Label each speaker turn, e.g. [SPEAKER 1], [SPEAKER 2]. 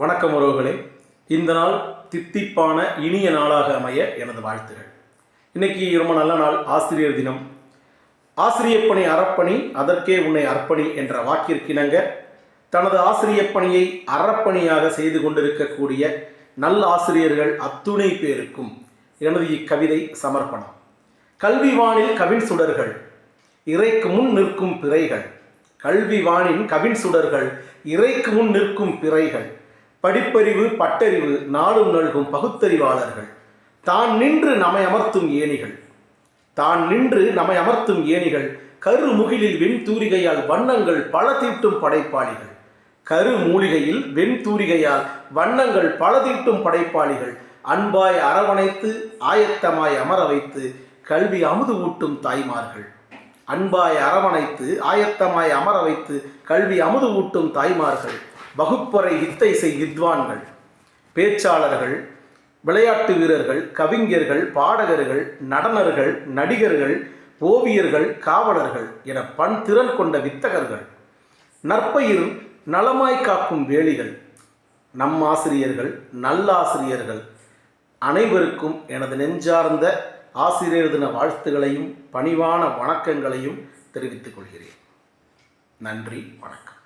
[SPEAKER 1] வணக்கம் உறவுகளே. இந்த நாள் தித்திப்பான இனிய நாளாக அமைய எனது வாழ்த்துகள். இன்னைக்கு ரொம்ப நல்ல நாள் ஆசிரியர் தினம். ஆசிரியப்பணி அறப்பணி அதற்கே உன்னை அர்ப்பணி என்ற வாக்கிற்கிணங்க தனது ஆசிரியப்பணியை அறப்பணியாக செய்து கொண்டிருக்கக்கூடிய நல்ல ஆசிரியர்கள் அத்துணை பேருக்கும் எனது இக்கவிதை சமர்ப்பணம். கல்வி வானில் கவின் சுடர்கள் இறைக்கு முன் நிற்கும் பிறைகள். கல்வி வானின் கவின் சுடர்கள் இறைக்கு முன் நிற்கும் பிறைகள். படிப்பறிவு பட்டறிவு நாடும் நல்கும் பகுத்தறிவாளர்கள். தான் நின்று நம்மை அமர்த்தும் ஏணிகள். தான் நின்று நம்மை அமர்த்தும் ஏணிகள். கரு முகிலில் வெண்தூரிகையால் வண்ணங்கள் பல தீட்டும் படைப்பாளிகள். கரு மூலிகையில் வெண்தூரிகையால் வண்ணங்கள் பல தீட்டும் படைப்பாளிகள். அன்பாய் அரவணைத்து ஆயத்தமாய் அமர வைத்து கல்வி அமுது ஊட்டும் தாய்மார்கள். அன்பாய் அரவணைத்து ஆயத்தமாய் அமர வைத்து கல்வி அமுது ஊட்டும் தாய்மார்கள். வகுப்பறை வித்தை செய் வித்வான்கள் பேச்சாளர்கள் விளையாட்டு வீரர்கள் கவிஞர்கள் பாடகர்கள் நடனர்கள் நடிகர்கள் ஓவியர்கள் காவலர்கள் என பன்திறன் கொண்ட வித்தகர்கள். நற்பயிர் நலமாய் காக்கும் வேலிகள். நம் ஆசிரியர்கள் நல்லாசிரியர்கள் அனைவருக்கும் எனது நெஞ்சார்ந்த ஆசிரியர் தின வாழ்த்துகளையும் பணிவான வணக்கங்களையும் தெரிவித்துக் கொள்கிறேன். நன்றி வணக்கம்.